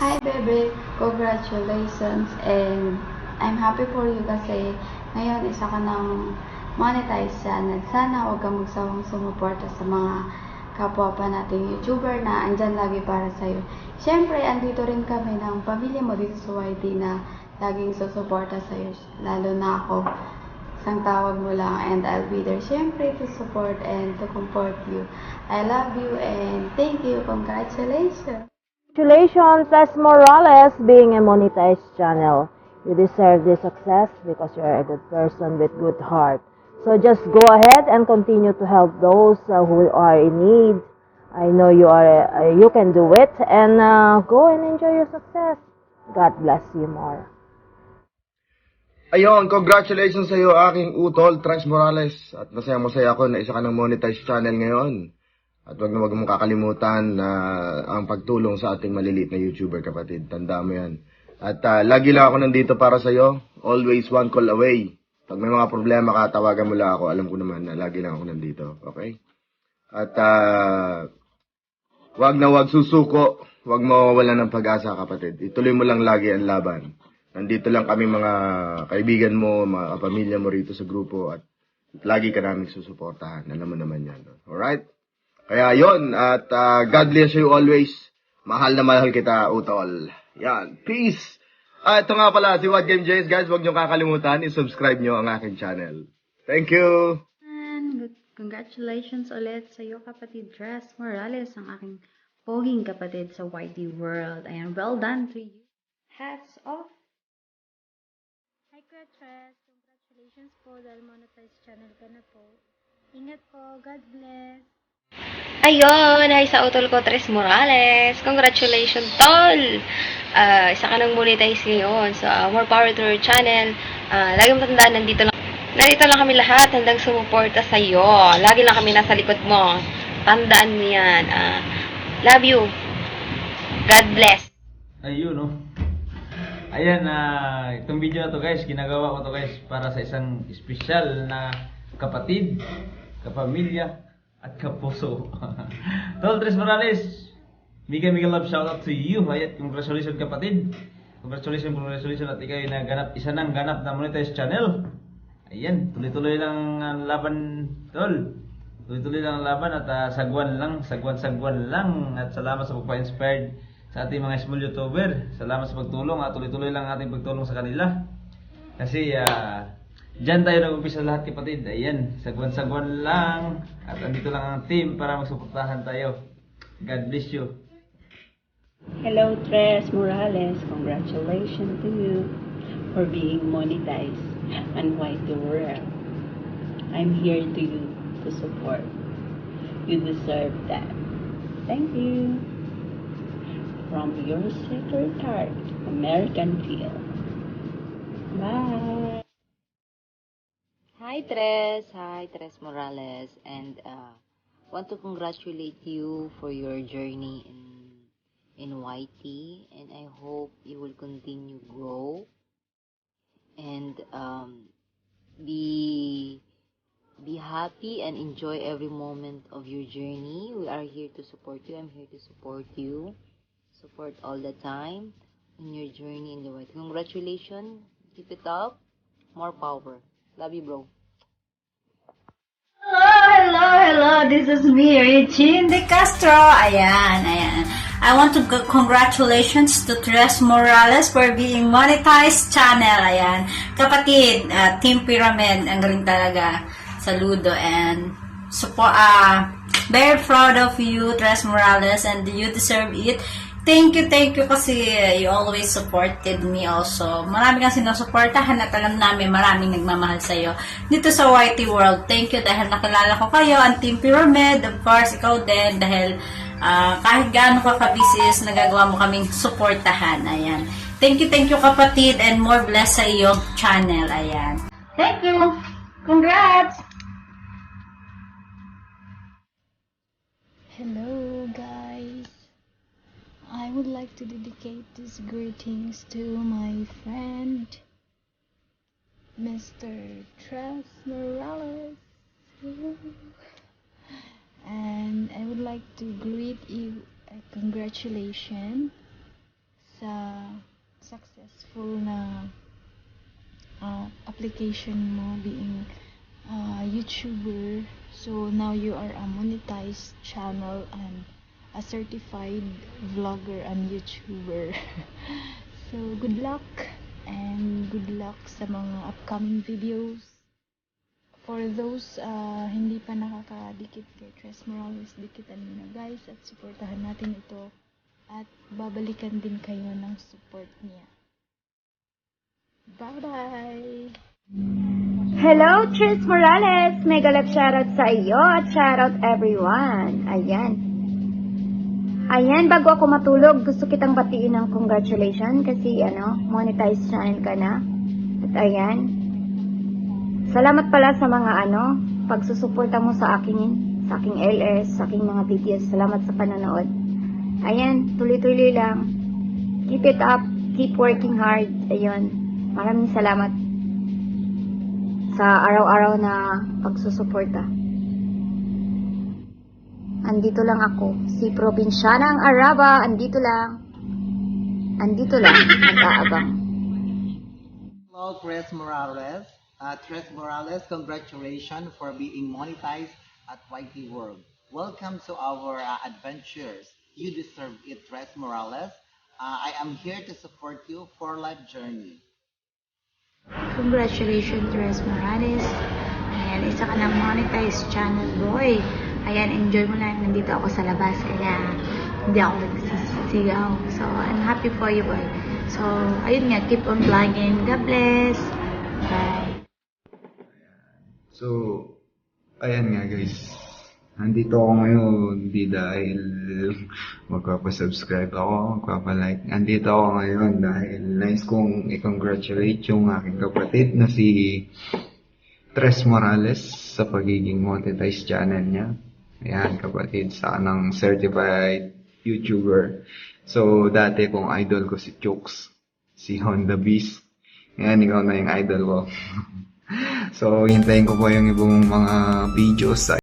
Hi, bebe! Congratulations! And I'm happy for you kasi ngayon isa ka ng monetized channel. Sana huwag kang magsawang sumuporta sa mga kapwa pa nating YouTuber na andyan lagi para sa'yo. Siyempre, andito rin kami ng pamilya mo dito sa YT na laging susuporta sa'yo. Lalo na ako. Isang tawag mo lang and I'll be there siyempre to support and to comfort you. I love you and thank you. Congratulations! Congratulations, Les Morales, being a monetized channel. You deserve this success because you are a good person with good heart. So just go ahead and continue to help those uh, who are in need. I know you are, uh, you can do it, and uh, go and enjoy your success. God bless you more. Ayun, congratulations sa iyo aking utol, Trans Morales. At masaya-masaya ako na isa ka ng monetized channel ngayon. At wag na wag mong kakalimutan na ang pagtulong sa ating maliliit na YouTuber kapatid. Tanda mo yan. At ah, lagi lang ako nandito para sa iyo. Always one call away. Pag may mga problema ka, tawagan mo lang ako. Alam ko naman na lagi lang ako nandito. Okay? At ah, wag na wag susuko. Wag mawawalan ng pag-asa kapatid. Ituloy mo lang lagi ang laban. Nandito lang kami mga kaibigan mo, mga kapamilya mo rito sa grupo at lagi ka namin susuportahan. Alam mo naman yan. Alright? Kaya yon at ah, God bless you always. Mahal na mahal kita, utol. Yan. Peace! Ah, ito nga pala, si What Game Jays. Guys, huwag niyo kakalimutan, i-subscribe niyo ang aking channel. Thank you! And congratulations ulit sa iyo kapatid Dress Morales, ang aking poging kapatid sa YT World. Ayan, well done to you. Hats off. Hi, Tres. Congratulations po dahil monetized channel ka na po. Ingat po. God bless. Ayun, hi sa utol ko, Tres Morales. Congratulations, tol! Ah, isa ka ng monetize ngayon. So, ah, more power to your channel. Ah, lagi mo tandaan, nandito lang, nandito lang kami lahat, handang sumuporta sa iyo. Lagi lang kami nasa likod mo. Tandaan mo yan. Ah, love you. God bless. Ayun, no? Ayan, ah, itong video na to guys, ginagawa ko to guys para sa isang espesyal na kapatid, kapamilya, at kapuso. Tol Tres Morales, mega mega love shoutout to you. Ayan, congratulations kapatid. Congratulations, congratulations at ikaw ay naganap, isa ng ganap na monetized channel. Ayan, tuloy-tuloy lang ang laban, tol. Tuloy-tuloy lang ang laban at ah, sagwan lang, sagwan-sagwan lang. At salamat sa pagpa-inspired sa ating mga small YouTuber. Salamat sa pagtulong at tuloy-tuloy lang ang ating pagtulong sa kanila. Kasi ah, dyan tayo nag-umpisa lahat kapatid. Ayan, sagwan-sagwan lang. At andito lang ang team para magsuportahan tayo. God bless you. Hello, Tres Morales. Congratulations to you for being monetized and white world. I'm here to you to support. You deserve that. Thank you. From your secretary, American Feel. Bye. Hi Tres, hi Tres Morales, and uh, want to congratulate you for your journey in in YT, and I hope you will continue grow and um, be be happy and enjoy every moment of your journey. We are here to support you. I'm here to support you, support all the time in your journey in the YT. Congratulations, keep it up, more power. Love you, bro. Hello, hello. This is me, Regine De Castro. Ayan, ayan. I want to congratulations to Tres Morales for being monetized channel. Ayan. Kapatid, uh, Team Pyramid, ang galing talaga. Saludo and support, uh, very proud of you, Tres Morales, and you deserve it. Thank you, thank you kasi you always supported me also. Marami kang sinusuportahan at alam namin maraming nagmamahal sa'yo. Dito sa YT World, thank you dahil nakilala ko kayo, ang Team Pyramid, of course, ikaw din, dahil ah, kahit gaano ka kabisi is nagagawa mo kaming suportahan. Ayan. Thank you, thank you kapatid, and more bless sa iyong channel. Ayan. Thank you! Congrats! Like to dedicate these greetings to my friend, Mr. Tres Morales. And I would like to greet you a congratulations sa successful na uh, application mo being uh, YouTuber. So now you are a monetized channel and a certified vlogger and YouTuber. so good luck and good luck sa mga upcoming videos. For those uh, hindi pa nakakadikit kay Tres Morales, dikitan mo na guys at supportahan natin ito at babalikan din kayo ng support niya. Bye-bye! Hello, Tris Morales! Mega love shoutout sa iyo at shoutout everyone. Ayan. Ayan, bago ako matulog, gusto kitang batiin ng congratulations kasi ano, monetized channel ka na. At ayan. Salamat pala sa mga ano, pagsusuporta mo sa akin, sa aking LS, sa aking mga videos. Salamat sa panonood. Ayan, tuloy-tuloy lang. Keep it up. Keep working hard. Ayun. Maraming salamat sa araw-araw na pagsusuporta. Andito lang ako, si Probinsyana ang Araba, andito lang. Andito lang, nag-aabang. Hello, Tres Morales. Uh, Tres Morales, congratulations for being monetized at YT World. Welcome to our uh, adventures. You deserve it, Tres Morales. Uh, I am here to support you for life journey. Congratulations, Tres Morales. Ayan, isa ka ng monetized channel, boy. Ayan, enjoy mo lang. Nandito ako sa labas, kaya hindi ako nagsisigaw. So, I'm happy for you, boy. So, ayun nga, keep on vlogging. God bless. Bye. So, ayan nga guys. Nandito ako ngayon, hindi dahil magpapasubscribe ako, magpapalike. Nandito ako ngayon dahil nice kong i-congratulate yung aking kapatid na si Tres Morales sa pagiging monetized channel niya. Ayan, kapatid sa ng certified YouTuber. So, dati kong idol ko si Chooks, si Honda Beast. Ayan, ikaw na yung idol ko. so, hintayin ko po yung ibang mga videos sa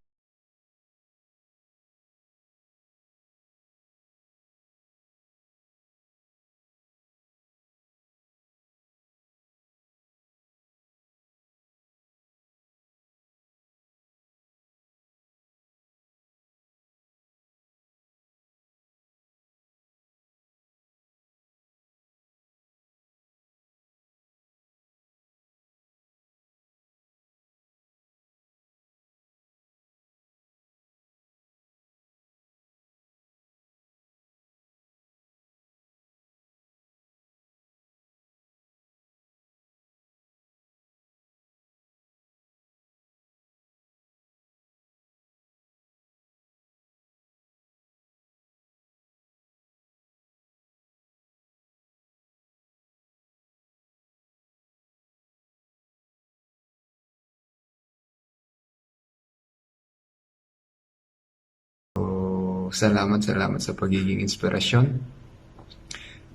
salamat, salamat sa pagiging inspirasyon.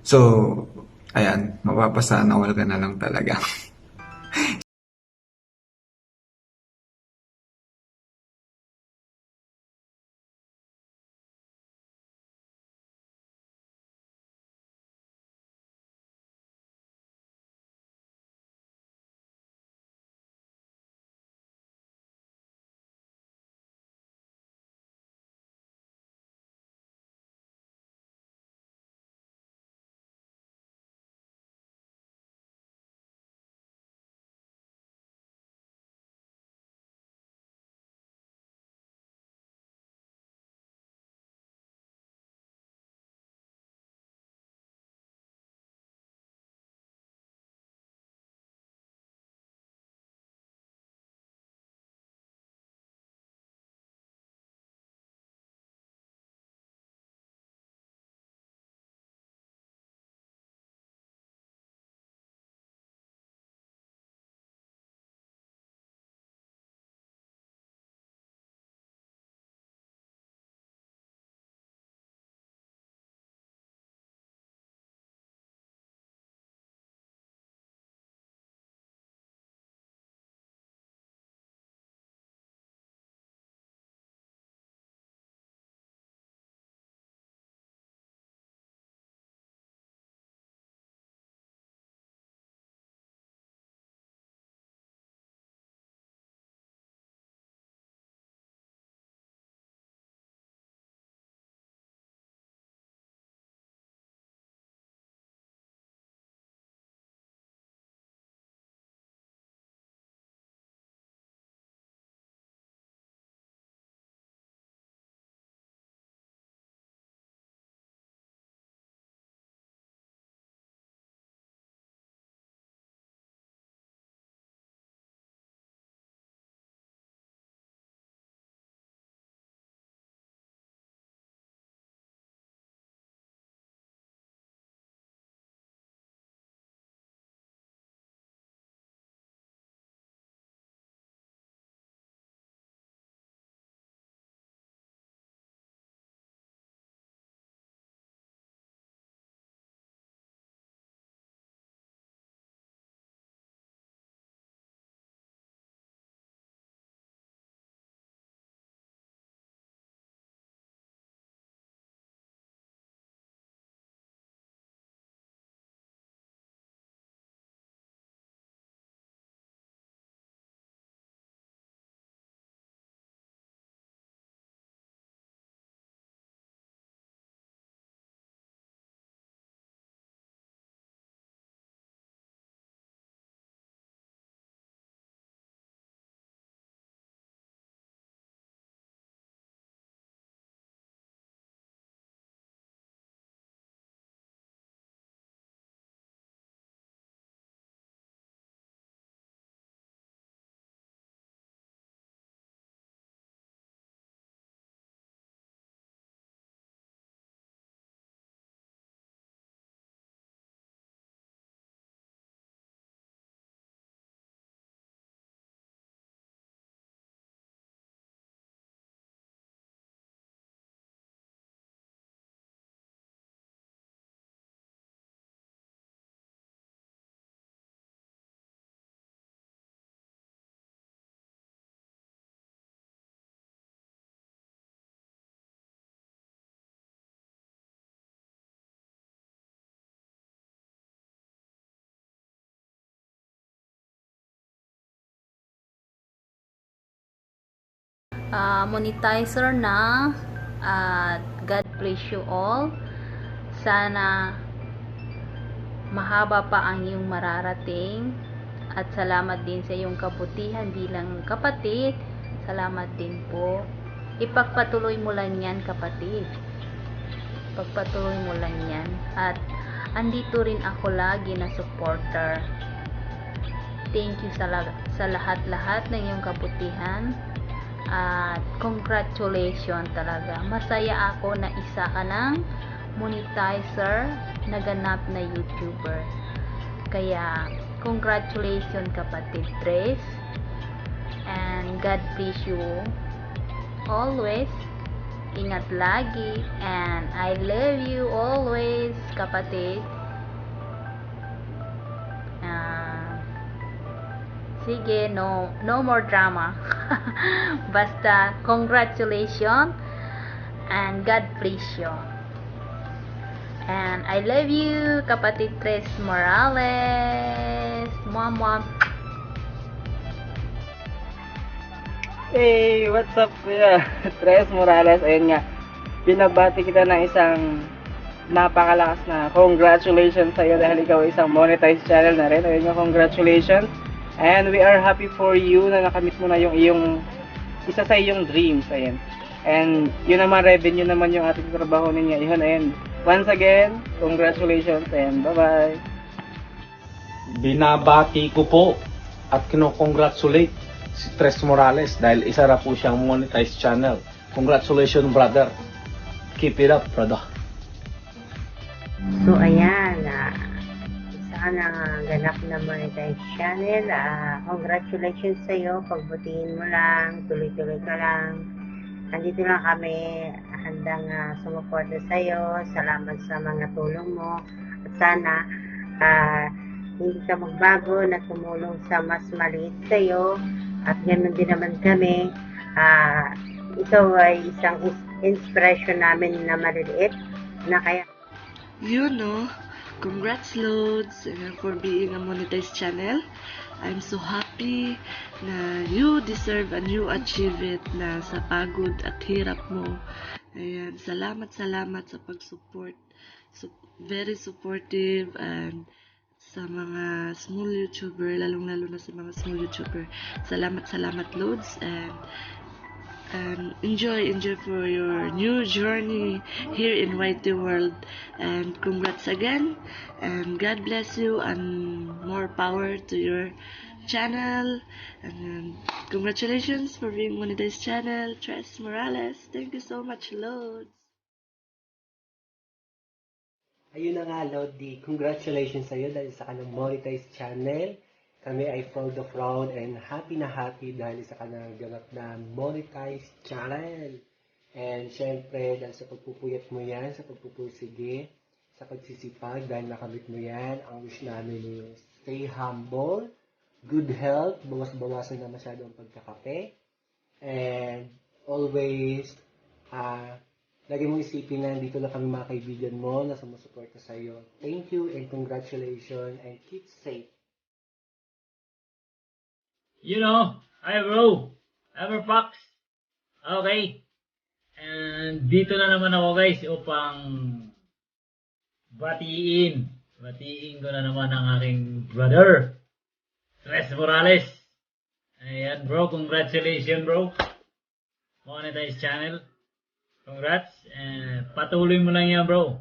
So, ayan, mapapasana all ka na lang talaga. ah, monetizer na at God bless you all. Sana mahaba pa ang iyong mararating. At salamat din sa iyong kabutihan bilang kapatid. Salamat din po. Ipagpatuloy mo lang yan kapatid. Pagpatuloy mo lang yan. At andito rin ako lagi na supporter. Thank you sa, sa lahat-lahat ng iyong kabutihan at congratulations talaga. Masaya ako na isa ka ng monetizer na ganap na youtuber. Kaya congratulations kapatid Tres and God bless you always. Ingat lagi. And I love you always kapatid sige no no more drama basta congratulations and God bless you and I love you kapatid Tres Morales mom mom Hey, what's up kuya? Tres Morales, ayun nga. Binabati kita ng isang napakalakas na congratulations sa iyo dahil ikaw isang monetized channel na rin. Ayun nga, congratulations. And we are happy for you na nakamit mo na yung iyong isa sa iyong dreams. Ayun. And yun naman, revenue naman yung ating trabaho ninyo. Ayun, ayun. Once again, congratulations and bye-bye. binabati ko po at kino-congratulate si Tres Morales dahil isa na po siyang monetized channel. Congratulations, brother. Keep it up, brother. So, ayan. isa ka ng ganap na monetized channel. Ah, congratulations sa iyo. Pagbutihin mo lang. Tuloy-tuloy ka lang. Nandito lang kami handang uh, sumuporta sa iyo. Salamat sa mga tulong mo. At sana ah, hindi ka magbago na tumulong sa mas maliit sa iyo. At ganoon din naman kami. Ah, ito ay isang is- inspiration namin na maliliit na kaya You know, congrats loads for being a monetized channel. I'm so happy na you deserve and you achieve it na sa pagod at hirap mo. Ayan, salamat salamat sa pag-support. So, very supportive and sa mga small YouTuber, lalong-lalo na sa mga small YouTuber. Salamat, salamat loads and and enjoy enjoy for your new journey here in YT World and congrats again and God bless you and more power to your channel and um, congratulations for being monetized channel Tres Morales thank you so much loads Ayun na nga, Lodi. Congratulations sa iyo dahil sa kanang monetized channel. Kami ay proud of proud and happy na happy dahil sa kanang ganap na monetized channel. And syempre, dahil sa pagpupuyat mo yan, sa pagpupursige, sa pagsisipag, dahil nakamit mo yan, ang wish namin is stay humble, good health, bawas-bawasan na masyado ang pagkakape, and always, ah, Lagi mong isipin na dito lang kami mga kaibigan mo na sumusuporta sa iyo. Thank you and congratulations and keep safe. You know, hi bro. Ever Fox. Okay. And dito na naman ako guys upang batiin. Batiin ko na naman ang aking brother. Tres Morales. Ayan bro, congratulations bro. Monetize channel. Congrats. Eh, patuloy mo lang yan bro.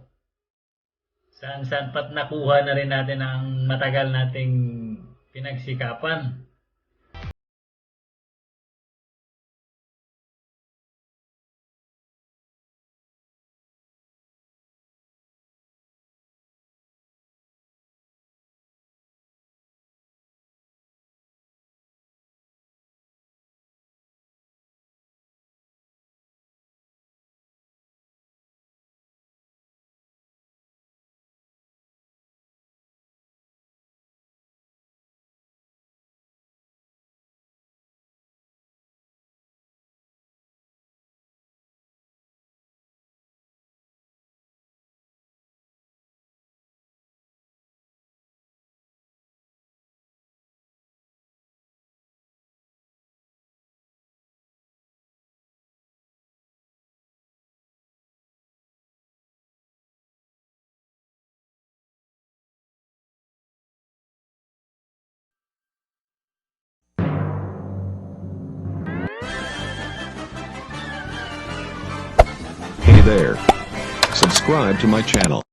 Saan saan pat nakuha na rin natin ang matagal nating pinagsikapan. There. Subscribe to my channel.